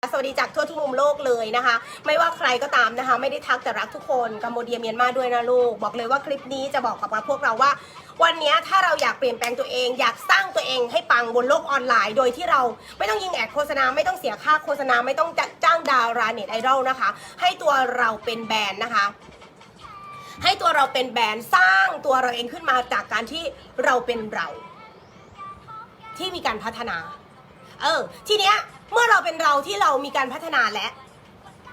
สวัสดีจากทั่วทุกมุมโลกเลยนะคะ ไม่ว่าใครก็ตามนะคะ ไม่ได้ทักแต่รักทุกคนกัมพูเดียเมียนมาด้วยนะลูก บอกเลยว่าคลิปนี้จะบอกกับพวกเราว่า วันนี้ถ้าเราอยากเปลี่ยนแปลงตัวเองอยากสร้างตัวเองให้ปังบนโลกออนไลน์ โดยที่เราไม่ต้องยิงแอดโฆษณาไม่ต้องเสียค่าโฆษณาไม่ต้องจ้างดาราเน็ตไอดอลนะคะ ให้ตัวเราเป็นแบรนด์นะคะให้ตัวเราเป็นแบรนด์สร้างตัวเราเองขึ้นมาจากการที่เราเป็นเรา ที่มีการพัฒนา เออ ทีเนี้ยเมื่อเราเป็นเราที่เรามีการพัฒนาแล้ว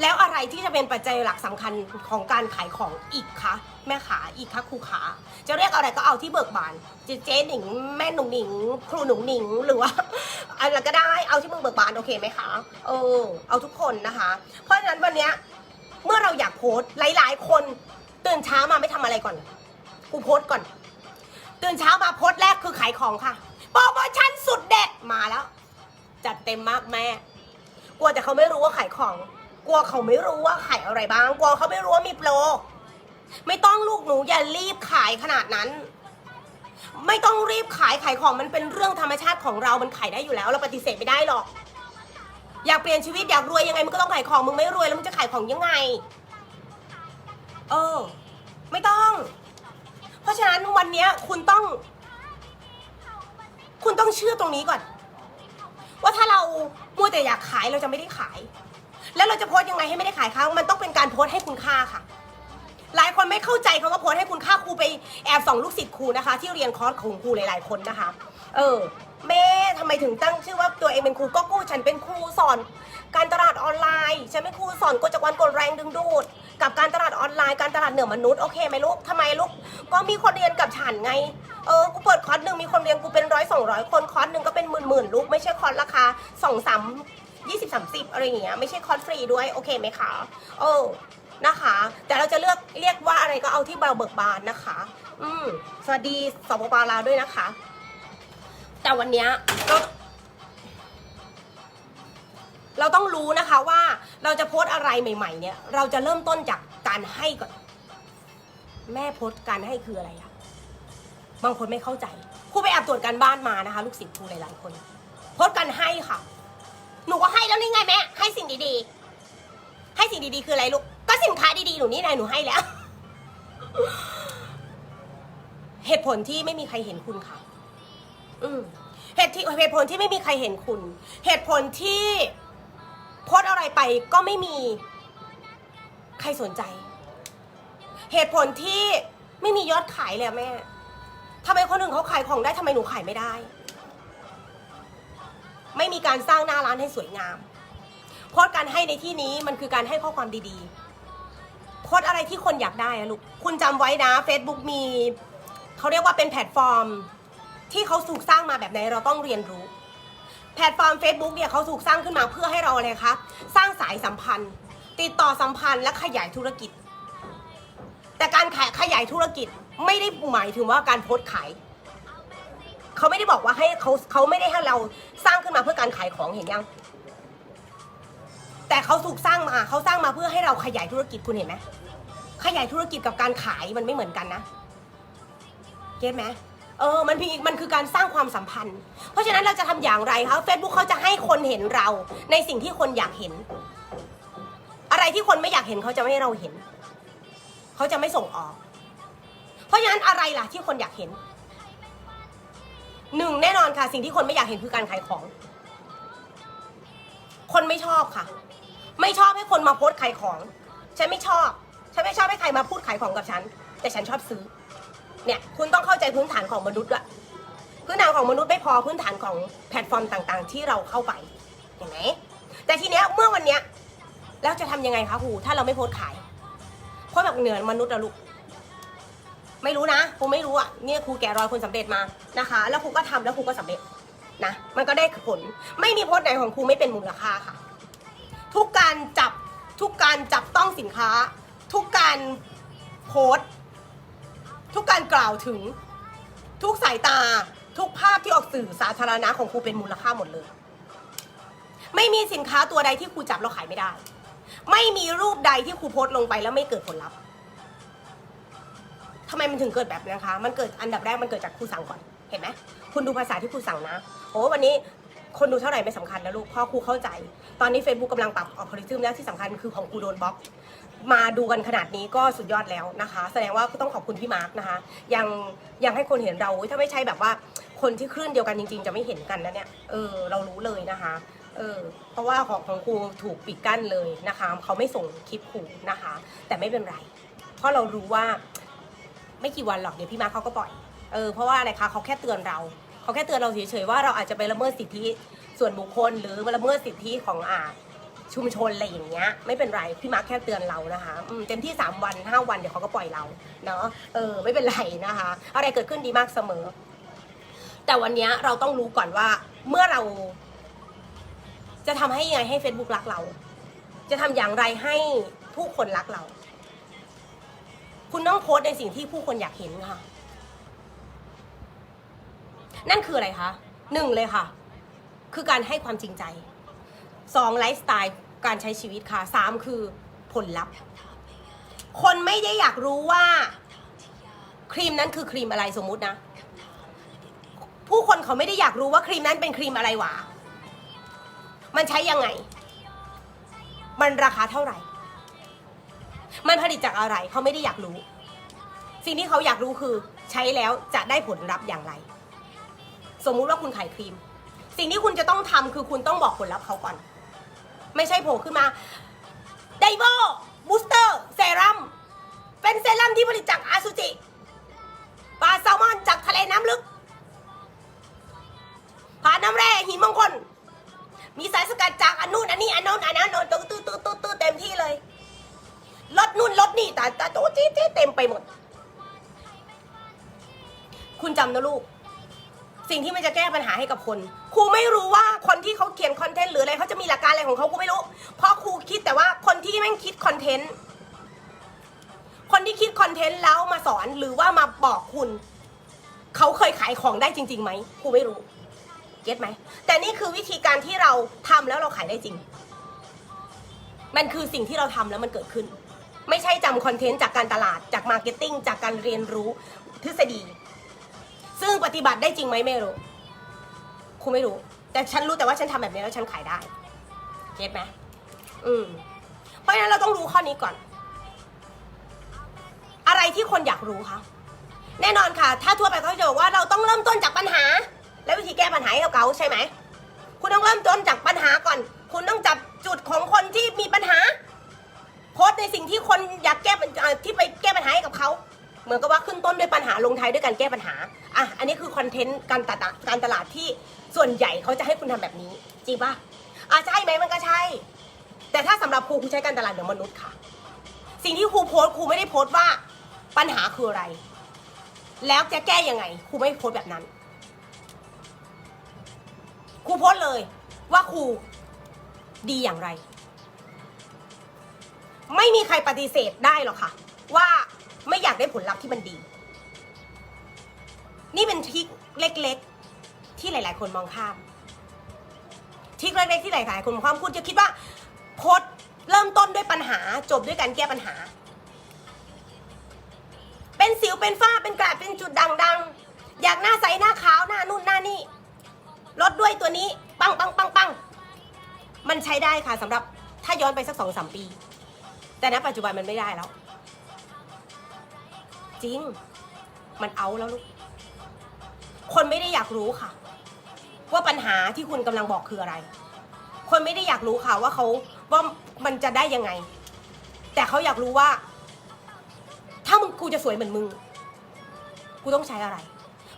แล้วอะไรที่จะเป็นปัจจัยหลักสำคัญของการขายของอีกคะแม่ขาอีกคะครูขา จะเรียกอะไรก็เอาที่เบิกบานเจเจ๊หนิงแม่หนุ่งหนิง ครูหนุ่งหนิงหรือว่าอะไรก็ได้เอาที่มึงเบิกบานโอเคไหมคะเออ เอาทุกคนนะคะ เพราะฉะนั้นวันเนี้ยเมื่อเราอยากโพสต์หลาย ๆ คนตื่นเช้ามาไม่ทำอะไรก่อนกูโพสต์ก่อน ตื่นเช้ามาโพสต์แรกคือขายของค่ะโปรโมชั่นสุดเด็ดมาแล้ว จัดเต็มมากแม่ กลัวแต่เขาไม่รู้ว่าขายของ กลัวเขาไม่รู้ว่าขายอะไรบ้าง กลัวเขาไม่รู้ว่ามีโปร ไม่ต้องลูกหนูอย่ารีบขายขนาดนั้น ไม่ต้องรีบขายขายของมันเป็นเรื่องธรรมชาติของเรา มันขายได้อยู่แล้ว เราปฏิเสธไม่ได้หรอก อยากเปลี่ยนชีวิตอยากรวยยังไงมึงก็ต้องขายของ มึงไม่รวยแล้วมึงจะขายของยังไง เออ ไม่ต้อง เพราะฉะนั้นวันนี้คุณต้อง คุณต้องเชื่อตรงนี้ก่อน ว่าถ้าเรามัวแต่อยากขายเราจะไม่ได้ขาย แล้วเราจะโพสต์ยังไงให้ไม่ได้ขายคะมันต้องเป็นการโพสต์ให้คุณค่าค่ะ หลายคนไม่เข้าใจคำว่าโพสต์ให้คุณค่าครูไปแอบส่องลูกศิษย์ครูนะคะ ที่เรียนคอร์สของครูหลาย ๆ คนนะคะ เออแม่ทำไมถึงตั้งชื่อว่าตัวเองเป็นครูก็กู้ฉันเป็นครูสอน การตลาดออนไลน์ฉันเป็นครูสอนกลจักรวาลกลแรงดึงดูด กับการตลาดออนไลน์การตลาดเหนือมนุษย์โอเคไหมลูกทำไมลูกก็มีคนเรียนกับฉันไงเออกูเปิดคอร์สหนึ่งมีคนเรียนกูเป็นร้อยสองร้อยคนคอร์สหนึ่งก็เป็นหมื่นหมื่นลูกไม่ใช่คอร์สราคาสองสามยี่สิบสามสิบอะไรอย่างเงี้ยไม่ใช่คอร์สฟรีด้วยโอเคไหมคะเออนะคะ แต่เราจะเลือกเรียกว่าอะไรก็เอาที่เราเบิกบานนะคะ อืมสวัสดีสปปลาวด้วยนะคะ แต่วันเนี้ยเรา เราต้องรู้นะคะว่าเราจะโพสอะไรใหม่ ๆ เนี่ย เราจะเริ่มต้นจากการให้ก่อน แม่โพสการให้คืออะไรอะบางคนไม่เข้าใจครูไปแอบตรวจการบ้านมานะคะ ลูกศิษย์ครูหลายๆคน โพสการให้ค่ะ หนูก็ให้แล้วนี่ไงแม่ให้สิ่งดีๆ ให้สิ่งดีๆ คืออะไรลูกก็สินค้าดีๆหนูนี่ไงหนูให้แล้ว เหตุผลที่ไม่มีใครเห็นคุณค่ะ อืมเหตุที่เหตุผลที่ไม่มีใครเห็นคุณ เหตุผลที่ โพสอะไรไปก็ไม่มี ใครสนใจ เหตุผลที่ไม่มียอดขายเลยแม่ทำไมคนอื่นเขาขายของได้ทำไมหนูขายไม่ได้ ไม่มีการสร้างหน้าร้านให้สวยงาม โพสการให้ในที่นี้มันคือการให้ข้อความดีๆ โพสอะไรที่คนอยากได้ลูก คุณจำไว้นะ Facebook มี เขาเรียกว่าเป็นแพลตฟอร์ม ที่เขาถูกสร้างมาแบบไหนเราต้องเรียนรู้ แพลตฟอร์ม Facebook เนี่ยเขาถูกสร้างขึ้นมาเพื่อให้เราอะไรคะ สร้างสายสัมพันธ์ ติดต่อสัมพันธ์และขยายธุรกิจ แต่การขายขยายธุรกิจไม่ได้หมายถึงว่าการโพสต์ขายเขาไม่ได้บอกว่าให้เขาเขาไม่ได้ให้เราสร้างขึ้นมาเพื่อการขายของเห็นยัง แต่เขาถูกสร้างมาเขาสร้างมาเพื่อให้เราขยายธุรกิจคุณเห็นไหมขยายธุรกิจกับการขายมันไม่เหมือนกันนะเก็ตไหม เออ มันมีมันคือการสร้างความสัมพันธ์ เพราะฉะนั้นเราจะทำอย่างไรคะ Facebook เขาจะให้คนเห็นเราในสิ่งที่คนอยากเห็น อะไรที่คนไม่อยากเห็นเขาจะไม่ให้เราเห็น เขาจะไม่ส่งออก เพราะฉะนั้นอะไรล่ะที่คนอยากเห็น หนึ่งแน่นอนค่ะ สิ่งที่คนไม่อยากเห็นคือการขายของ คนไม่ชอบค่ะ ไม่ชอบให้คนมาโพสขายของ ฉันไม่ชอบ ฉันไม่ชอบให้ใครมาพูดขายของกับฉัน แต่ฉันชอบซื้อ เนี่ยคุณต้องเข้าใจพื้นฐานของมนุษย์ด้วยพื้นฐานของมนุษย์ไม่พอพื้นฐานของแพลตฟอร์มต่างๆ ที่เราเข้าไปเห็นไหมแต่ทีเนี้ยเมื่อวันเนี้ยแล้วจะทำยังไงคะครูถ้าเราไม่โพสขายเพราะแบบเหนือมนุษย์อะลูกไม่รู้นะครูไม่รู้อะเนี่ยครูแกรอยคนสำเร็จมานะคะ แล้วครูก็ทำแล้วครูก็สำเร็จนะมันก็ได้ผลไม่มีโพสไหนของครูไม่เป็นมูลค่าค่ะ ทุกการจับทุกการจับต้องสินค้า ทุกการโพสต์ ทุกการกล่าวถึง ทุกสายตา ทุกภาพที่ออกสื่อสาธารณะของครูเป็นมูลค่าหมดเลย ไม่มีสินค้าตัวใดที่ครูจับแล้วขายไม่ได้ ไม่มีรูปใดที่ครูโพสต์ลงไปแล้วไม่เกิดผลลัพธ์ทำไมมันถึงเกิดแบบนั้นคะ มันเกิดอันดับแรกมันเกิดจากครูสั่งก่อน เห็นไหมคุณดูภาษาที่ครูสั่งนะโอ้วันนี้คนดูเท่าไหร่ไม่สำคัญนะลูกพราะครูเข้าใจ ตอนนี้ Facebook กำลังปรับอัลกอริทึมแล้วที่สำคัญคือของครูโดนบล็อก มาดูกันขนาดนี้ก็สุดยอดแล้วนะคะ แสดงว่าต้องขอบคุณพี่มาร์กนะคะ ยังยังให้คนเห็นเราอุ๊ยถ้าไม่ใช่แบบว่าคนที่คลื่นเดียวกันจริง ๆ จะไม่เห็นกันนะเนี่ยเออเรารู้เลยนะคะเออเพราะว่าของของครูถูกปิดกั้นเลยนะคะ เขาไม่ส่งคลิปครูนะคะ แต่ไม่เป็นไร เพราะเรารู้ว่าไม่กี่วันหรอกเดี๋ยวพี่มาร์คเขาก็ปล่อยเออเพราะว่าอะไรคะเขาแค่เตือนเราเขาแค่เตือนเราเฉยๆว่าเราอาจจะไปละเมิดสิทธิส่วนบุคคลหรือละเมิดสิทธิของอ่า ชุมชนอะไรอย่างเงี้ยไม่เป็นไรพี่มาร์คแค่เตือนเรานะคะอืมเต็มที่ 3 วัน 5 วันเดี๋ยวเขาก็ปล่อยเราเนาะเออไม่เป็นไรนะคะ อะไรเกิดขึ้นดีมากเสมอ แต่วันเนี้ยเราต้องรู้ก่อนว่าเมื่อเรา จะทำให้ยังไงให้ Facebook รักเรา จะทำอย่างไรให้ผู้คนรักเรา คุณต้องโพสต์ในสิ่งที่ผู้คนอยากเห็นค่ะ นั่นคืออะไรคะหนึ่งเลยค่ะ คือการให้ความจริงใจ สองไลฟ์สไตล์การใช้ชีวิตค่ะสามคือผลลัพธ์ คนไม่ได้อยากรู้ว่าครีมนั้นคือครีมอะไรสมมุตินะ ผู้คนเขาไม่ได้อยากรู้ว่าครีมนั้นเป็นครีมอะไรหวะมันใช้ยังไง มันราคาเท่าไหร่ มันผลิตจากอะไรเขาไม่ได้อยากรู้ สิ่งที่เขาอยากรู้คือใช้แล้วจะได้ผลลัพธ์อย่างไร สมมุติว่าคุณขายครีม สิ่งที่คุณจะต้องทำคือคุณต้องบอกผลลัพธ์เขาก่อน ไม่ใช่โผล่ขึ้นมาไดโบบูสเตอร์เซรั่มเป็นเซรั่มที่ผลิตจากอาซูจิปลาแซลมอนจากทะเลน้ำลึกผ่านน้ำแร่หินมงคลมีสารสกัดจากอันนู่นอันนี้อันโน้นอันนั้นโน้นตื้อตื้อตื้อตื้อตื้อเต็มที่เลยรถนู่นรถนี่แต่แต่โต๊ะจี้จี้เต็มไปหมด คุณจำนะลูก สิ่งที่มันจะแก้ปัญหาให้กับคน ครูไม่รู้ว่าคนที่เขาเขียนคอนเทนต์หรืออะไรเขาจะมีหลักการอะไรของเขาครูไม่รู้ เพราะครูคิดแต่ว่าคนที่แม่งคิดคอนเทนต์คนที่คิดคอนเทนต์แล้วมาสอนหรือว่ามาบอกคุณเขาเคยขายของได้จริงๆไหมครูไม่รู้เก็ตไหมแต่นี่คือวิธีการที่เราทำแล้วเราขายได้จริง มันคือสิ่งที่เราทำแล้วมันเกิดขึ้น ไม่ใช่จำคอนเทนต์จากการตลาดจากมาร์เก็ตติ้งจากการเรียนรู้ทฤษฎี ซึ่งปฏิบัติได้จริงไหมไม่รู้ครูไม่รู้ แต่ฉันรู้แต่ว่าฉันทำแบบนี้แล้วฉันขายได้เก็ตไหมอืมเพราะฉะนั้นเราต้องรู้ข้อนี้ก่อน อะไรที่คนอยากรู้คะแน่นอนค่ะ ถ้าทั่วไปเขาจะบอกว่าเราต้องเริ่มต้นจากปัญหา แล้ววิธีแก้ปัญหาให้เก่าใช่ไหมคุณต้องเริ่มต้นจากปัญหาก่อน คุณต้องจับจุดของคนที่มีปัญหา โพสในสิ่งที่คนอยากแก้ปัญเอ่อที่ไปแก้ปัญหาให้กับเขา เหมือนกับว่าขึ้นต้นด้วยปัญหาลงท้ายด้วยการแก้ปัญหา อะอันนี้คือคอนเทนต์การตลาดการตลาดที่ส่วนใหญ่เขาจะให้คุณทำแบบนี้ จริงปะอะใช่ไหมมันก็ใช่ แต่ถ้าสำหรับครูครูใช้การตลาดเหมือนมนุษย์ค่ะ สิ่งที่ครูโพสต์ครูไม่ได้โพสต์ว่าปัญหาคืออะไร แล้วจะแก้ยังไงครูไม่โพสต์แบบนั้นครูโพสต์เลยว่าครูดีอย่างไร ไม่มีใครปฏิเสธได้หรอกค่ะ ว่าไม่อยากได้ผลลัพธ์ที่มันดี นี่เป็นทริคเล็ก ๆ ที่หลาย ๆ คนมองข้ามทริคเล็ก ๆ ที่หลาย ๆ คนมองข้ามคุณจะคิดว่าโพสเริ่มต้นด้วยปัญหาจบด้วยการแก้ปัญหา เป็นสิวเป็นฝ้าเป็นกระเป็นจุดด่างๆ อยากหน้าใสหน้าขาวหน้านุ่นหน้านี่ลดด้วยตัวนี้ ปังปังปังปังมันใช้ได้ค่ะสำหรับถ้าย้อนไปสักสองสามปี แต่ณปัจจุบันมันไม่ได้แล้ว จริง มันเอาแล้วลูก คนไม่ได้อยากรู้ค่ะ ว่าปัญหาที่คุณกำลังบอกคืออะไร คนไม่ได้อยากรู้ค่ะว่าเขาว่ามันจะได้ยังไง แต่เขาอยากรู้ว่า ถ้ามึงกูจะสวยเหมือนมึง กูต้องใช้อะไร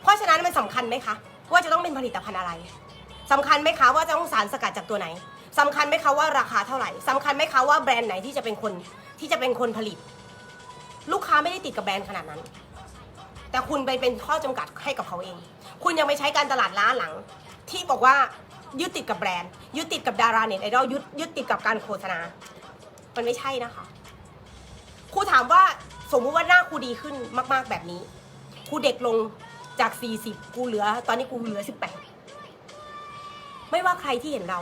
เพราะฉะนั้นมันสำคัญไหมคะ ว่าจะต้องเป็นผลิตภัณฑ์อะไรสำคัญไหมคะว่าจะต้องสารสกัดจากตัวไหนสำคัญไหมคะว่าราคาเท่าไหร่สำคัญไหมคะว่าแบรนด์ไหนที่จะเป็นคนที่จะเป็นคนผลิต ลูกค้าไม่ได้ติดกับแบรนด์ขนาดนั้น แต่คุณไปเป็นข้อจำกัดให้กับเขาเอง คุณยังไปใช้การตลาดล้าหลัง ที่บอกว่ายึดติดกับแบรนด์ยึดติดกับดาราเน็ตไอดอลยึดยึดติดกับการโฆษณา มันไม่ใช่นะคะครูถามว่าสมมุติว่าหน้าครูดีขึ้นมาก ๆแบบนี้ครูเด็กลงจาก 40กูเหลือ ตอนนี้กูเหลือ 18 ไม่ว่าใครที่เห็นเรา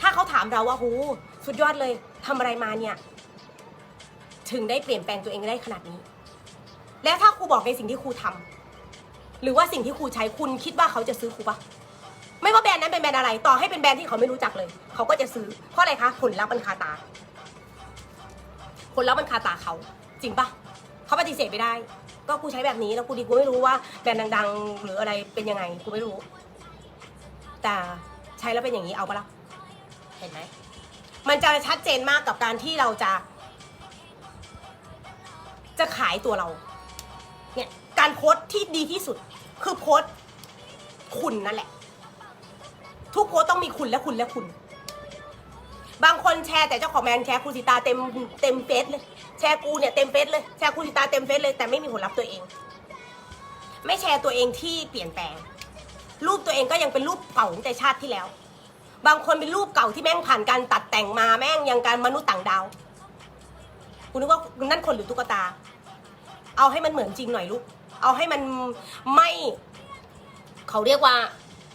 ถ้าเขาถามเราว่าหูสุดยอดเลยทำอะไรมาเนี่ย ถึงได้เปลี่ยนแปลงตัวเองได้ขนาดนี้ และถ้าครูบอกในสิ่งที่ครูทำหรือว่าสิ่งที่ครูใช้คุณคิดว่าเขาจะซื้อครูปะไม่ว่าแบรนด์นั้นเป็นแบรนด์อะไร ต่อให้เป็นแบรนด์ที่เขาไม่รู้จักเลย เขาก็จะซื้อ เพราะอะไรคะผลลัพธ์มันคาตา ผลลัพธ์มันคาตาเขา จริงปะเขาปฏิเสธไม่ได้ ก็กูใช้แบบนี้แล้วกูดีกูไม่รู้ว่าแบรนด์ดัง ๆ หรืออะไรเป็นยังไงกูไม่รู้ แต่ใช้แล้วเป็นอย่างนี้เอาปะล่ะเห็นไหมมันจะชัดเจนมากกับการที่เราจะ จะขายตัวเรา การโพสต์ที่ดีที่สุด คือโพสต์คุณนั่นแหละ ทุกโพสต์ต้องมีคุณและคุณและคุณ บางคนแชร์แต่เจ้าของแบรนด์แชร์คุณสิตาเต็มเต็มเฟซเลย แชร์กูเนี่ยเต็มเฟซเลยแชร์คุณสิตาเต็มเฟซเลยแต่ไม่มีผลลัพธ์ตัวเอง ไม่แชร์ตัวเองที่เปลี่ยนแปลง รูปตัวเองก็ยังเป็นรูปเก่าตั้งแต่ชาติที่แล้ว บางคนเป็นรูปเก่าที่แม่งผ่านการตัดแต่งมาแม่งยังการมนุษย์ต่างดาวกูนึกว่านั่นคนหรือตุ๊กตา เอาให้มันเหมือนจริงหน่อยลูก เอาให้มันไม่ เขาเรียกว่า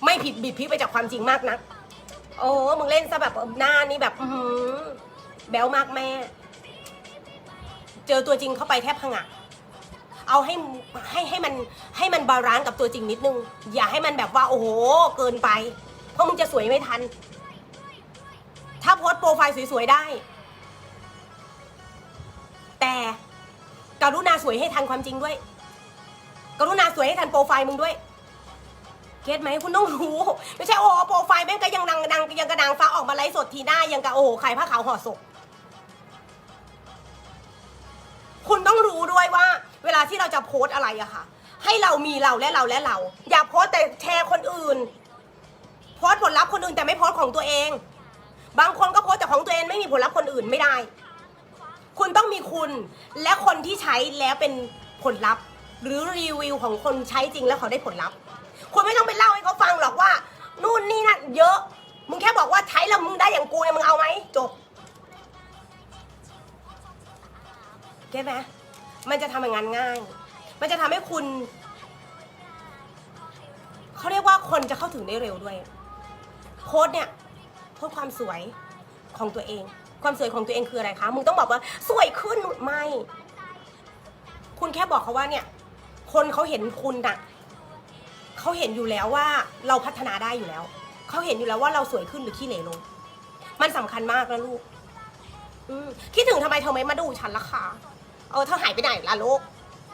ไม่ผิดบิดพลิกไปจากความจริงมากนัก โอ้มึงเล่นซะแบบหน้านี่แบบอือหือแบลมากแม่ เจอตัวจริงเข้าไปแทบพังะเอาให้ให้ให้มันให้มันบาลานซ์กับตัวจริงนิดนึง อย่าให้มันแบบว่า โอ้โห เกินไป เพราะมึงจะสวยไม่ทัน ถ้าโพสต์โปรไฟล์สวยๆได้ แต่กรุณาสวยให้ทันความจริงด้วย กรุณาสวยให้ทันโปรไฟล์มึงด้วย เก็ตไหมคุณต้องรู้ ไม่ใช่โอ้โปรไฟล์แม่งก็ยังดังดังยังกระดังฟ้าออกมาไลฟ์สดทีหน้ายังกะโอ้โหขายผ้าขาวห่อศพคุณต้องรู้ด้วยว่า เวลาที่เราจะโพสอะไรอะค่ะ ให้เรามีเราและเราและเรา อย่าโพสแต่แชร์คนอื่น โพสผลลัพธ์คนอื่นแต่ไม่โพสของตัวเอง บางคนก็โพสแต่ของตัวเองไม่มีผลลัพธ์คนอื่นไม่ได้ คุณต้องมีคุณและคนที่ใช้แล้วเป็นผลลัพธ์ หรือรีวิวของคนใช้จริงแล้วเขาได้ผลลัพธ์คุณไม่ต้องไปเล่าให้เขาฟังหรอกว่า นู่นนี่นั่นเยอะ มึงแค่บอกว่าใช้แล้วมึงได้อย่างกูเนี่ยมึงเอาไหมจบเก็ตไหมมันจะทำอย่างนั้นง่าย มันจะทำให้คุณ เขาเรียกว่าคนจะเข้าถึงได้เร็วด้วยโค้ดเนี่ยโพสความสวยของตัวเอง ความสวยของตัวเองคืออะไรคะ มึงต้องบอกว่าสวยขึ้นไม่ คุณแค่บอกเขาว่าเนี่ย คนเขาเห็นคุณน่ะเขาเห็นอยู่แล้วว่าเราพัฒนาได้อยู่แล้ว เขาเห็นอยู่แล้วว่าเราสวยขึ้นหรือขี้เหร่ลง มันสำคัญมากนะลูก อืมคิดถึงทำไมเธอไม่มาดูฉันล่ะคะเออเธอหายไปไหนล่ะลูก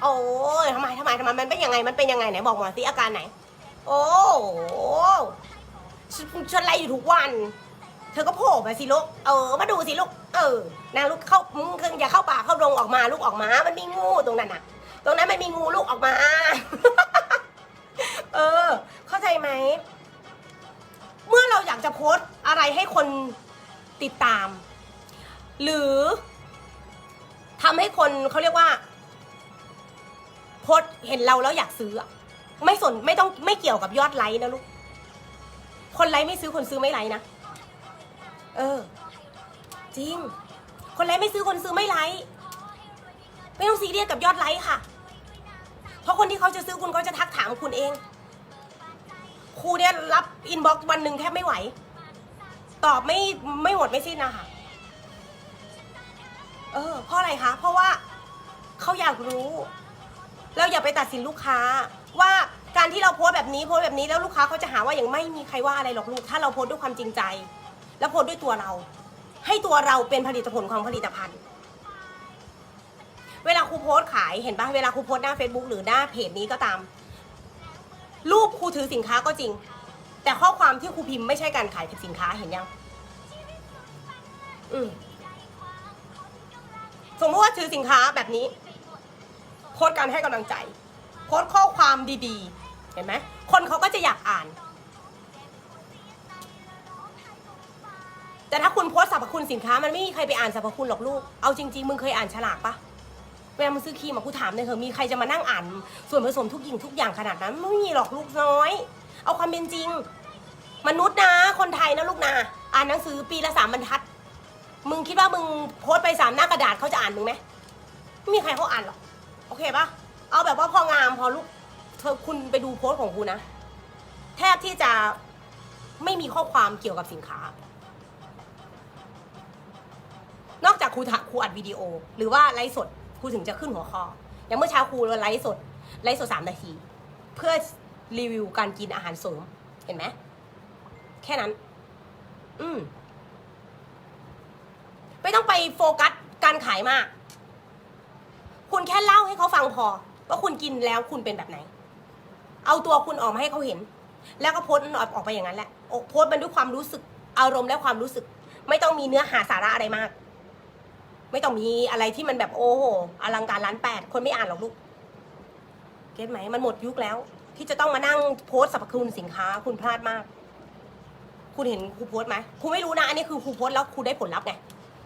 โอ้ยทำไมทำไมทำไมมันเป็นยังไงมันเป็นยังไงไหนบอกมาสิอาการไหน โอ้ฉันฉันไล่อยู่ทุกวัน เธอก็โผล่มาสิลูกเออ มาดูสิลูกเออนางลูกเข้ามึงอย่าเข้าป่าเข้าโรงออกมาลูกออกมา มันมีงูตรงนั้นน่ะ ตรงนั้นมันมีงูลูกออกมา เออ เข้าใจไหม เมื่อเราอยากจะโพสอะไรให้คนติดตาม หรือทำให้คนเขาเรียกว่า โพสเห็นเราแล้วอยากซื้อ ไม่สนไม่ต้องไม่เกี่ยวกับยอดไลค์นะลูก คนไลค์ไม่ซื้อคนซื้อไม่ไลค์นะ เออ จริง คนไลค์ไม่ซื้อคนซื้อไม่ไลค์ไม่ต้องซีเรียสกับยอดไลค์ค่ะ เพราะคนที่เขาจะซื้อคุณเขาจะทักถามคุณเอง ครูเนี่ยรับอินบ็อกซ์วันหนึ่งแทบไม่ไหว ตอบไม่ไม่หมดไม่สิ้นนะคะเออเพราะอะไรคะ เพราะว่าเขาอยากรู้เราอย่าไปตัดสินลูกค้า ว่าการที่เราโพสแบบนี้โพสแบบนี้แล้วลูกค้าเขาจะหาว่าอย่างไม่มีใครว่าอะไรหรอกลูก ถ้าเราโพสด้วยความจริงใจ แล้วโพสด้วยตัวเรา ให้ตัวเราเป็นผลิตผลของผลิตภัณฑ์ เวลาครูโพสต์ขายเห็นปะเวลาครูโพสต์หน้า Facebook หรือหน้าเพจนี้ก็ตาม รูปครูถือสินค้าก็จริง แต่ข้อความที่ครูพิมพ์ไม่ใช่การขายสินค้าเห็นยัง อืมสมมติว่าถือสินค้าแบบนี้ โพสต์การให้กำลังใจ โพสต์ข้อความดีๆ เห็นไหมคนเขาก็จะอยากอ่าน แต่ถ้าคุณโพสต์สรรพคุณสินค้ามันไม่มีใครไปอ่านสรรพคุณหรอกลูก เอาจริงๆ มึงเคยอ่านฉลากปะ วลามึงซื้อครีมอะกูถามเลยเถอะมีใครจะมานั่งอ่าน ส่วนผสมทุกอย่างทุกอย่างขนาดนั้นไม่มีหรอกลูกน้อย เอาความเป็นจริง มนุษย์นะ คนไทยนะลูกนะอ่านหนังสือปีละสามบรรทัด มึงคิดว่ามึงโพสต์ไปสามหน้ากระดาษเขาจะอ่านมึงไหมไม่มีใครเขาอ่านหรอกโอเคปะเอาแบบว่าพองามพอลูกเธอคุณไปดูโพสต์ของกูนะ แทบที่จะไม่มีข้อความเกี่ยวกับสินค้า นอกจากครูถครูอัดวิดีโอ หรือว่าไลฟ์สด ครูถึงจะขึ้นหัวข้อ อย่างเมื่อเช้าครูไลฟ์สดไลฟ์สดสามนาที เพื่อรีวิวการกินอาหารเสริมเห็นไหมแค่นั้น อืมไม่ต้องไปโฟกัสการขายมาก คุณแค่เล่าให้เขาฟังพอ ว่าคุณกินแล้วคุณเป็นแบบไหน เอาตัวคุณออกมาให้เขาเห็น แล้วก็โพสต์ออกไปอย่างนั้นแหละโอโพสต์มันด้วยความรู้สึก อารมณ์และความรู้สึก ไม่ต้องมีเนื้อหาสาระอะไรมาก ไม่ต้องมีอะไรที่มันแบบโอ้โหอลังการล้านแปดคนไม่อ่านหรอกลูกเก็ตไหมมันหมดยุคแล้ว ที่จะต้องมานั่งโพสสรรพคุณสินค้า คุณพลาดมาก คุณเห็นครูโพสไหมครูไม่รู้นะอันนี้คือครูโพสแล้วครูได้ผลลัพธ์ไง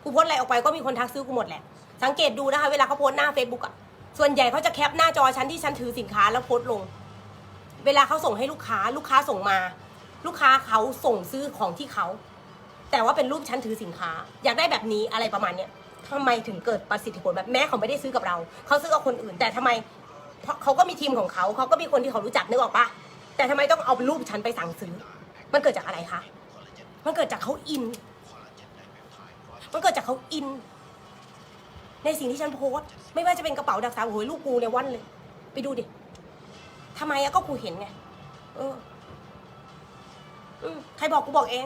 ครูโพสอะไรออกไปก็มีคนทักซื้อกูหมดแหละสังเกตดูนะคะ เวลาเขาโพสหน้า Facebook อะส่วนใหญ่เขาจะแคปหน้าจอฉันที่ฉันถือสินค้าแล้วโพสลง เวลาเขาส่งให้ลูกค้า ลูกค้าส่งมา ลูกค้าเขาส่งซื้อของที่เขาแต่ว่าเป็นรูปฉันถือสินค้า อยากได้แบบนี้อะไรประมาณเนี้ย ทำไมถึงเกิดประสิทธิผลแบบแม้เขาไม่ได้ซื้อกับเรา เขาซื้อกับคนอื่น แต่ทำไมเพราะเขาก็มีทีมของเขา เขาก็มีคนที่เขารู้จักนึกออกปะแต่ทำไมต้องเอารูปฉันไปสั่งซื้อ มันเกิดจากอะไรคะ มันเกิดจากเขาอิน มันเกิดจากเขาอิน ในสิ่งที่ฉันโพสไม่ว่าจะเป็นกระเป๋าดักสาวโอ้ยลูกกูเนี่ยวันเลย ไปดูดิทำไมอะก็กูเห็นไงเอออืมใครบอกกูบอกเอง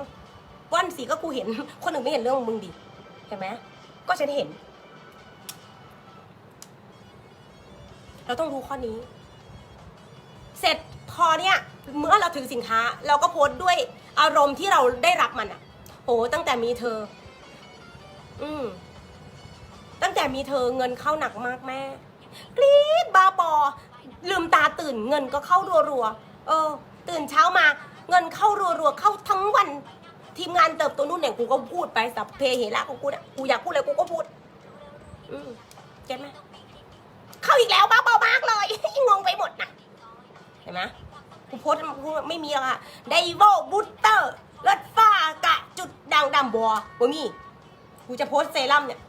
วันสีก็กูเห็น คนอื่นไม่เห็นเรื่องของมึงดิ เห็นไหม ก็ฉันเห็น เราต้องรู้ข้อนี้ เสร็จพอเนี่ย เมื่อเราถือสินค้า เราก็โพสต์ด้วยอารมณ์ที่เราได้รับมันอะโหตั้งแต่มีเธอ อืม ตั้งแต่มีเธอเงินเข้าหนักมากแม่กรี๊ดบาปอลืมตาตื่นเงินก็เข้ารัวๆเออ ตื่นเช้ามา เงินเข้ารัวๆเข้าทั้งวัน ทีมงานเติบโตนู่นเนี่ยกูก็พูดไปสัพเพเหระของกูนี่ยกูอยากพูดอะไรกูก็พูด อืมเก็ตไหมเข้าอีกแล้วบ้าเบามากเลยงงไปหมดนะเห็นไหมกูโพสต์กูไม่มีหรอกค่ะไดโวบูสเตอร์รถฟ้ากะจุดดังดำบัวบ่มีกูจะโพสต์เซรั่มเนี่ย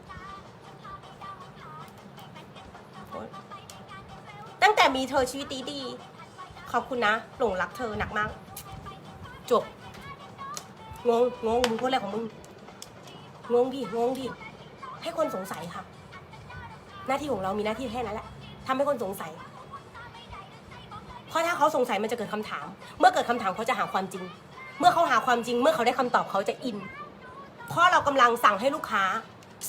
ตั้งแต่มีเธอชีวิตดีดีๆขอบคุณนะหลงรักเธอหนักมาก จบ งงงงมึงพูดอะไรของมึงงงดิงงดิให้คนสงสัยค่ะ หน้าที่ของเรามีหน้าที่แค่นั้นแหละทำให้คนสงสัย เพราะถ้าเขาสงสัยมันจะเกิดคำถาม เมื่อเกิดคำถามเขาจะหาความจริง เมื่อเขาหาความจริง เมื่อเขาได้คำตอบเขาจะอิน เพราะเรากำลังสั่งให้ลูกค้า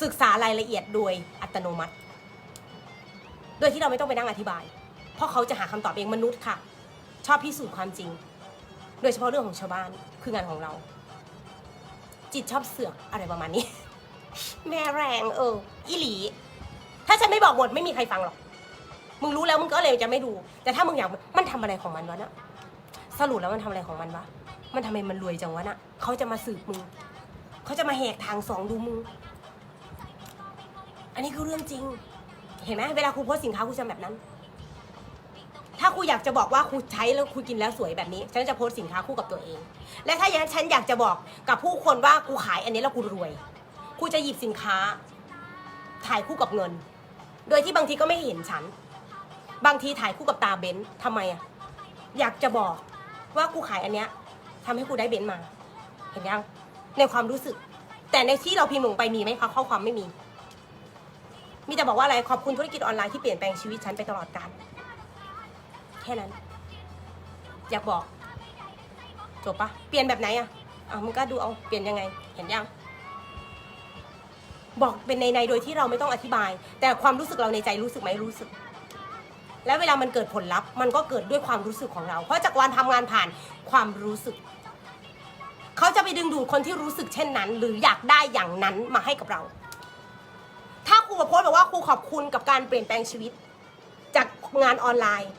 ศึกษารายละเอียดโดยอัตโนมัติ โดยที่เราไม่ต้องไปนั่งอธิบาย เพราะเขาจะหาคำตอบเองมนุษย์ค่ะ ชอบพิสูจน์ความจริง โดยเฉพาะเรื่องของชาวบ้านคืองานของเรา จิตชอบเสือกอะไรประมาณนี้ แม่แรงเอออีหลี ถ้าฉันไม่บอกหมดไม่มีใครฟังหรอก มึงรู้แล้วมึงก็เลยจะไม่ดู แต่ถ้ามึงอยากมันทำอะไรของมันวะนะสรุปแล้วมันทำอะไรของมันวะมันทำไมมันรวยจังวะน่ะเขาจะมาสืบมึงเขาจะมาแหกทางสองดูมึงอันนี้คือเรื่องจริง เห็นไหมเวลาครูโพสสินค้าครูจะแบบนั้น ถ้าครูอยากจะบอกว่าครูใช้แล้วครูกินแล้วสวยแบบนี้ ฉันจะโพสต์สินค้าคู่กับตัวเอง และถ้าอย่างนั้นฉันอยากจะบอกกับผู้คนว่ากูขายอันนี้แล้วกูรวยครูจะหยิบสินค้า ถ่ายคู่กับเงิน โดยที่บางทีก็ไม่เห็นฉัน บางทีถ่ายคู่กับตาเบนซ์ทำไมอะอยากจะบอกว่ากูขายอันเนี้ยทำให้กูได้เบนมา เห็นยังในความรู้สึก แต่ในที่เราพิมพ์ลงไปมีไหมคะข้อความไม่มี มีแต่บอกว่าอะไรขอบคุณธุรกิจออนไลน์ที่เปลี่ยนแปลงชีวิตฉันไปตลอดกาล แค่นั้น อยากบอกจบปะเปลี่ยนแบบไหนอะอะมึงก็ดูเอาเปลี่ยนยังไง เห็นยังบอกเป็นในในโดยที่เราไม่ต้องอธิบาย แต่ความรู้สึกเราในใจรู้สึกไหมรู้สึก แล้วเวลามันเกิดผลลัพธ์ มันก็เกิดด้วยความรู้สึกของเรา เพราะจากวันทำงานผ่านความรู้สึก เขาจะไปดึงดูดคนที่รู้สึกเช่นนั้น หรืออยากได้อย่างนั้นมาให้กับเรา ถ้าครูมาโพสต์บอกว่าครูขอบคุณกับการเปลี่ยนแปลงชีวิต จากงานออนไลน์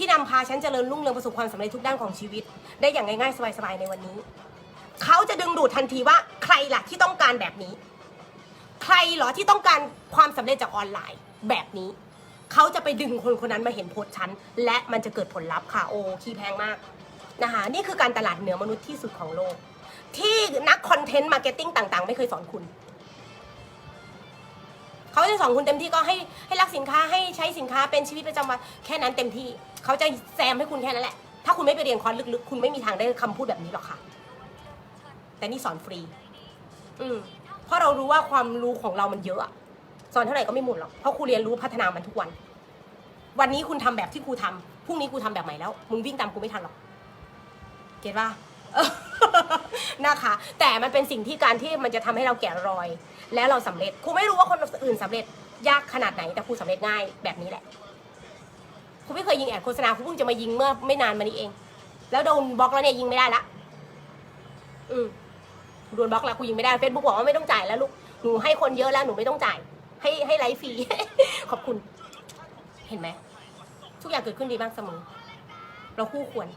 ที่นำพาฉันเจริญรุ่งเรืองประสบความสำเร็จทุกด้านของชีวิต ได้อย่างง่ายๆสบายๆในวันนี้ เขาจะดึงดูดทันทีว่าใครล่ะที่ต้องการแบบนี้ ใครเหรอที่ต้องการความสำเร็จจากออนไลน์แบบนี้ เขาจะไปดึงคนคนนั้นมาเห็นโพสต์ฉันและมันจะเกิดผลลัพธ์ค่ะโอ้คีย์แพงมากนะคะนี่คือการตลาดเหนือมนุษย์ที่สุดของโลก ที่นักคอนเทนต์มาร์เก็ตติ้งต่างๆ ไม่เคยสอนคุณ จะสอนคุณเต็มที่ก็ให้ให้รักสินค้าให้ใช้สินค้าเป็นชีวิตประจำวันแค่นั้นเต็มที่เขาจะแซมให้คุณแค่นั้นแหละ ถ้าคุณไม่ไปเรียนคอร์สลึกๆ คุณไม่มีทางได้คำพูดแบบนี้หรอกค่ะ แต่นี่สอนฟรี อืมเพราะเรารู้ว่าความรู้ของเรามันเยอะสอนเท่าไหร่ก็ไม่หมดหรอกเพราะครูเรียนรู้พัฒนามันทุกวัน วันนี้คุณทำแบบที่ครูทำพรุ่งนี้ครูทำแบบใหม่แล้วมึงวิ่งตามกูไม่ทันหรอก เก็ตป่ะเออ นะคะ แต่มันเป็นสิ่งที่การที่มันจะทำให้เราแกะรอย และเราสำเร็จครูไม่รู้ว่าคนอื่นสำเร็จยากขนาดไหนแต่ครูสำเร็จง่ายแบบนี้แหละครูไม่เคยยิงแอดโฆษณาครูเพิ่งจะมายิงเมื่อไม่นานมานี้เอง แล้วโดนบล็อกแล้วเนี่ยยิงไม่ได้ละอืมโดนบล็อกแล้วครูยิงไม่ได้เฟซบุ๊กบอกว่าไม่ต้องจ่ายแล้วลูกหนูให้คนเยอะแล้วหนูไม่ต้องจ่าย ให้ให้ไลฟ์ฟรีขอบคุณ เห็นไหมทุกอย่างเกิดขึ้นดีมากเสมอเราคู่ควร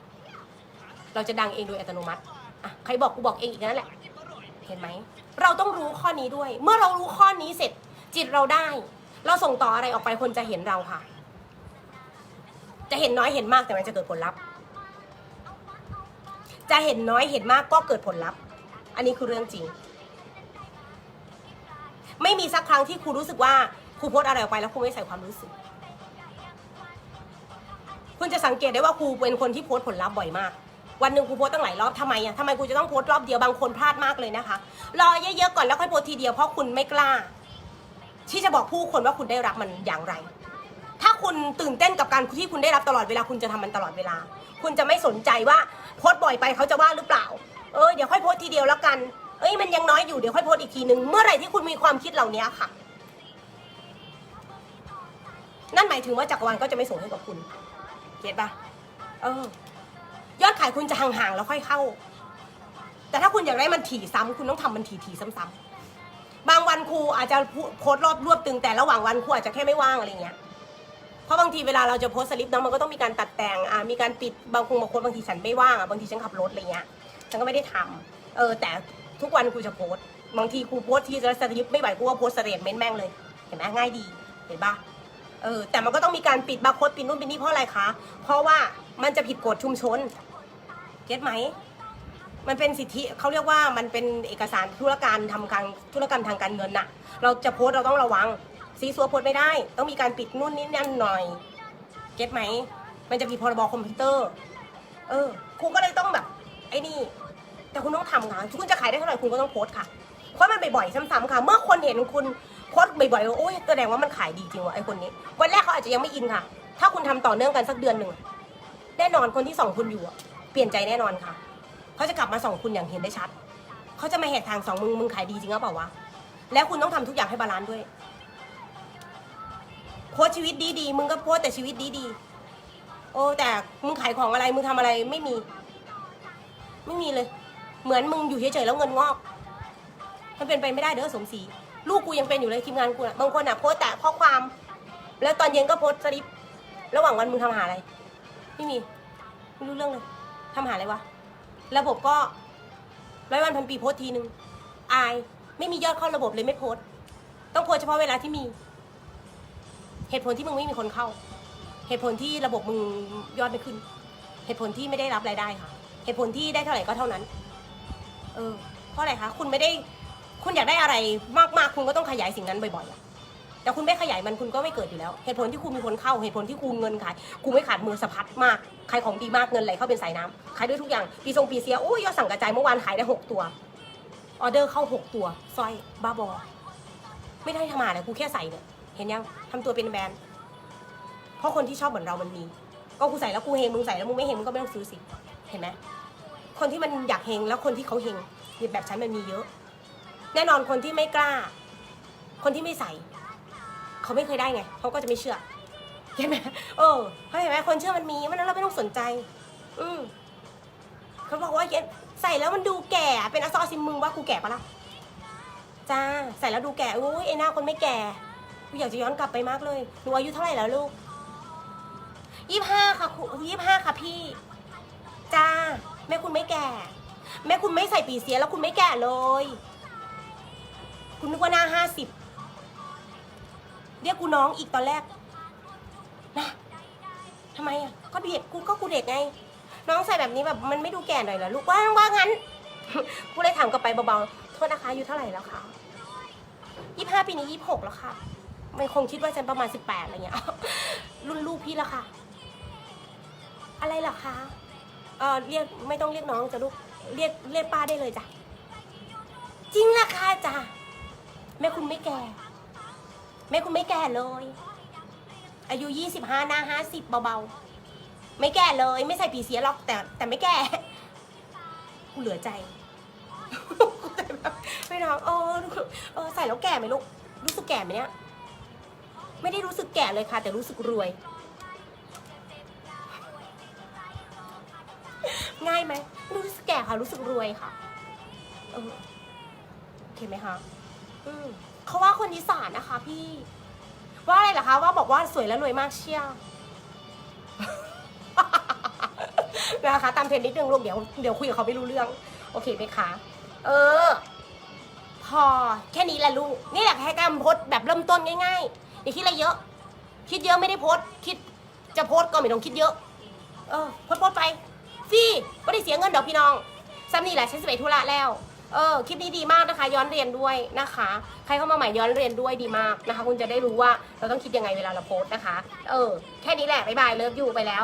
เราจะดังเองโดยอัตโนมัติ อะใครบอกกูบอกเองอีกนั่นแหละ เห็นไหม เราต้องรู้ข้อนี้ด้วย เมื่อเรารู้ข้อนี้เสร็จ จิตเราได้ เราส่งต่ออะไรออกไปคนจะเห็นเราค่ะ จะเห็นน้อยเห็นมากแต่มันจะเกิดผลลัพธ์ จะเห็นน้อยเห็นมากก็เกิดผลลัพธ์ อันนี้คือเรื่องจริง ไม่มีสักครั้งที่ครูรู้สึกว่าครูโพสอะไรออกไปแล้วครูไม่ใส่ความรู้สึก คุณจะสังเกตได้ว่าครูเป็นคนที่โพสผลลัพธ์บ่อยมาก วันหนึ่งครูโพสต์ตั้งหลายรอบทำไมอะทำไมครูจะต้องโพสต์รอบเดียวบางคนพลาดมากเลยนะคะ รอเยอะๆก่อนแล้วค่อยโพสต์ทีเดียวเพราะคุณไม่กล้า ที่จะบอกผู้คนว่าคุณได้รับมันอย่างไร ถ้าคุณตื่นเต้นกับการที่คุณได้รับตลอดเวลาคุณจะทำมันตลอดเวลา คุณจะไม่สนใจว่าโพสต์บ่อยไปเขาจะว่าหรือเปล่า เออเดี๋ยวค่อยโพสต์ทีเดียวแล้วกัน เอ้ยมันยังน้อยอยู่เดี๋ยวค่อยโพสต์อีกทีหนึ่งเมื่อไหร่ที่คุณมีความคิดเหล่านี้ค่ะ นั่นหมายถึงว่าจักรวาลก็จะไม่ส่งให้กับคุณเก็ตปะเออ ยอดขายคุณจะห่างๆแล้วค่อยเข้า แต่ถ้าคุณอยากได้มันถี่ซ้ำคุณต้องทำมันถี่ๆซ้ำๆบางวันครูอาจจะโพสต์รอบรวบตึงแต่ระหว่างวันครูอาจจะแค่ไม่ว่างอะไรเงี้ยเพราะบางทีเวลาเราจะโพสต์สลิปเนาะมันก็ต้องมีการตัดแต่งอ่ามีการปิดบางคงบางคนบางทีฉันไม่ว่างอะบางทีฉันขับรถอะไรเงี้ยฉันก็ไม่ได้ทำเออแต่ทุกวันครูจะโพสต์บางทีครูโพสต์ที่จะสลิปไม่ไหวครูก็โพสต์สเตทเมนต์แม่งเลยเห็นไหมง่ายดีเห็นปะเออแต่มันก็ต้องมีการปิดบาร์โค้ดปิดนู่นปิดนี่เพราะอะไรคะเพราะว่ามันจะผิดกฎชุมชน เก็ตไหม มันเป็นสิทธิเขาเรียกว่ามันเป็นเอกสารธุรการทำการธุรกรรมทางการเงินน่ะ เราจะโพสต์เราต้องระวัง ซีซัวโพสต์ไม่ได้ ต้องมีการปิดนู่นนี่นั่นหน่อย เก็ตไหม มันจะมีพรบคอมพิวเตอร์ เออ คุณก็เลยต้องแบบ ไอ้นี่ แต่คุณต้องทำค่ะคุณจะขายได้เท่าไหร่คุณก็ต้องโพสต์ค่ะเพราะมันบ่อยๆซ้ำๆค่ะ เมื่อคนเห็นคุณโพสต์บ่อยๆโอ้ยแสดงว่ามันขายดีจริงว่ะไอ้คนนี้ วันแรกเขาอาจจะยังไม่อินค่ะ ถ้าคุณทำต่อเนื่องกันสักเดือนหนึ่งแน่นอนคนที่สองคุณอยู่อะ เปลี่ยนใจแน่นอนค่ะ เขาจะกลับมาส่องคุณอย่างเห็นได้ชัด เขาจะมาแหกทางสองมึงมึงขายดีจริงหรือเปล่าวะ แล้วคุณต้องทำทุกอย่างให้บาลานซ์ด้วย โพสชีวิตดีๆมึงก็โพสแต่ชีวิตดีๆโอ้แต่มึงขายของอะไรมึงทำอะไรไม่มี ไม่มีเลย เหมือนมึงอยู่เฉยๆแล้วเงินงอกมันเป็นไปไม่ได้เด้อสมศรีลูกกูยังเป็นอยู่เลยทีมงานกูอะบางคนอะโพสแต่ข้อความ แล้วตอนเย็นก็โพสสลิประหว่างวันมึงทำหาอะไร ไม่มี ไม่รู้เรื่องเลย ทำหาอะไรวะ ระบบก็ร้อยวันพันปีโพสทีนึง อาย ไม่มียอดเข้าระบบเลยไม่โพสต้องโพสเฉพาะเวลาที่มี เหตุผลที่มึงไม่มีคนเข้า เหตุผลที่ระบบมึงยอดไม่ขึ้น เหตุผลที่ไม่ได้รับรายได้ค่ะ เหตุผลที่ได้เท่าไหร่ก็เท่านั้น เออ เพราะอะไรคะ คุณไม่ได้ คุณอยากได้อะไรมากๆ คุณก็ต้องขยายสิ่งนั้นบ่อยๆ แต่คุณไม่ขยายมันคุณก็ไม่เกิดอยู่แล้ว เหตุผลที่คุณมีคนเข้าเหตุผลที่คุณเงินขายกูไม่ขาดมือสะพัดมากขายของดีมากเงินไหลเข้าเป็นสายน้ำขายด้วยทุกอย่างปีทรงปีเสียโอ้ยยอดสั่งกระจายเมื่อวานขายได้หกตัวออเดอร์เข้าหกตัวสร้อยบ้าบอไม่ได้ทำมาเลยกูแค่ใส่เนี่ยเห็นยังทำตัวเป็นแบรนด์เพราะคนที่ชอบเหมือนเรามันมีก็กูใส่แล้วกูเฮงมึงใส่แล้วมึงไม่เฮงมึงก็ไม่ต้องซื้อสิเห็นไหมคนที่มันอยากเฮงแล้วคนที่เขาเฮงแบบฉันมันมีเยอะ แน่นอนคนที่ไม่กล้า คนที่ไม่ใส่ เขาไม่เคยได้ไงเขาก็จะไม่เชื่อเห็นไหมเออเขาเห็นไหมคนเชื่อมันมีมันนั้นเราไม่ต้องสนใจ อืมเขาบอกว่าใส่แล้วมันดูแก่เป็นอสอซิมมึงว่ากูแก่ปะล่ะจ้าใส่แล้วดูแก่อุ้ยไอ้หน้าคนไม่แก่กูอยากจะย้อนกลับไปมากเลยหนูอายุเท่าไหร่แล้วลูกยี่ห้าค่ะครูยี่ห้าค่ะพี่ จ้า แม่คุณไม่แก่ แม่คุณไม่ใส่ปีเสียแล้วคุณไม่แก่เลย คุณนึกว่าหน้าห้าสิบ เรียกกูน้องอีกตอนแรกนะทำไมอะก็เด็กกูก็กูเด็กไง น้องใส่แบบนี้แบบมันไม่ดูแก่หน่อยเหรอลูกว่าว่างั้นกูเลยถามกลับไปเบาๆโทษนะคะอายุเท่าไหร่แล้วคะยี่ห้าปีนี้ยี่หกแล้วค่ะมันคงคิดว่าฉันประมาณสิบแปดอะไรเงี้ยรุ่นลูกพี่ละค่ะ อะไรล่ะคะเออเรียกไม่ต้องเรียกน้องจะลูกเรียกเรียกป้าได้เลยจ้ะจริงละค่ะจ้ะแม่คุณไม่แก่ แม่คุณไม่แก่เลย อายุยี่สิบห้าหน้าห้าสิบเบาๆ ไม่แก่เลย ไม่ใส่ปีเสียหรอกแต่แต่ไม่แก่กูเหลือใจไม่น้องเออเออใส่แล้วแก่ไหมลูก รู้สึกแก่ไหมเนี่ย ไม่ได้รู้สึกแก่เลยค่ะ แต่รู้สึกรวย ง่ายไหมรู้สึกแก่ค่ะ รู้สึกรวยค่ะ เออโอเคไหมคะ อืม เขาว่าคนอีสานนะคะ พี่ ว่าอะไรเหรอคะ ว่าบอกว่าสวยและรวยมากเชี่ยวนะคะตามเทรนด์นิดนึงลูกเดี๋ยวเดี๋ยวคุยกับเขาไม่รู้เรื่อง โอเคไหมคะเออ พอแค่นี้แหละลูกนี่แหละแค่การโพสแบบเริ่มต้นง่ายๆอย่าคิดอะไรเยอะ คิดเยอะไม่ได้โพสคิดจะโพสก็ไม่ต้องคิดเยอะ เออโพสโพสไปฟรีไม่ได้เสียเงินดอกพี่น้องซ้ำนี่แหละฉันจะไปธุระแล้ว เออคลิปนี้ดีมากนะคะ ย้อนเรียนด้วยนะคะ ใครเข้ามาใหม่ย้อนเรียนด้วยดีมากนะคะ คุณจะได้รู้ว่าเราต้องคิดยังไงเวลาเราโพสต์นะคะ เออ แค่นี้แหละบ๊ายบายเลิฟยูไปแล้ว